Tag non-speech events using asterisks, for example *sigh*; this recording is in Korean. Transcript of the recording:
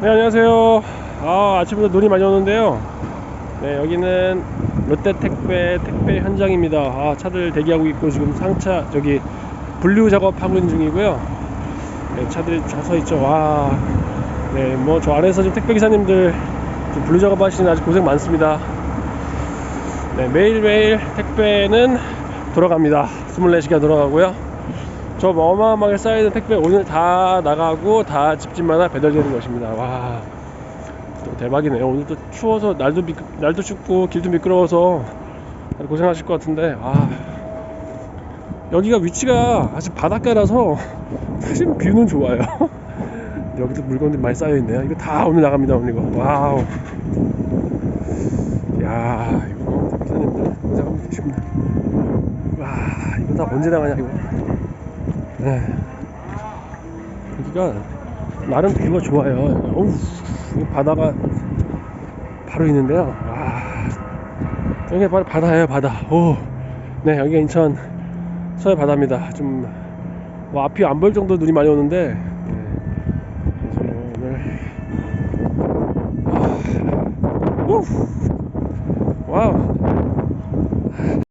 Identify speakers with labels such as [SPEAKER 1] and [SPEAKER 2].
[SPEAKER 1] 네 안녕하세요. 아 아침부터 눈이 많이 오는데요. 네 여기는 롯데택배 택배 현장입니다. 아 차들 대기하고 있고 지금 상차 저기 분류 작업하고 있는 중이고요. 네 차들이 쫙서 있죠. 와네뭐 저 안에서 지금 택배 기사님들 지금 분류 작업하시는 아주 고생 많습니다. 네 매일매일 택배는 돌아갑니다. 24시간 돌아가고요 저 어마어마하게 쌓여있는 택배 오늘 다 나가고 다 집집마다 배달되는 것입니다. 와, 또 대박이네요. 오늘 또 추워서 날도 미, 날도 춥고 길도 미끄러워서 고생하실 것 같은데, 아, 여기가 위치가 아직 바닷가라서 *laughs* 사실 뷰는 좋아요. *laughs* 여기도 물건들이 많이 쌓여 있네요. 이거 다 오늘 나갑니다. 오늘 이거. 와우. 야, 이거 기사님들 고생하고 계십니다. 와, 이거 다 언제 나가냐 이거. 네. 여기가 나름 뷰가 좋아요. 어우, 이 바다가 바로 있는데요. 와, 여기 바로 바다예요, 바다. 오, 네, 여기가 인천 서해 바다입니다. 좀 뭐, 앞이 안 보일 정도 눈이 많이 오는데, 네, 오늘 아, 우, 와우.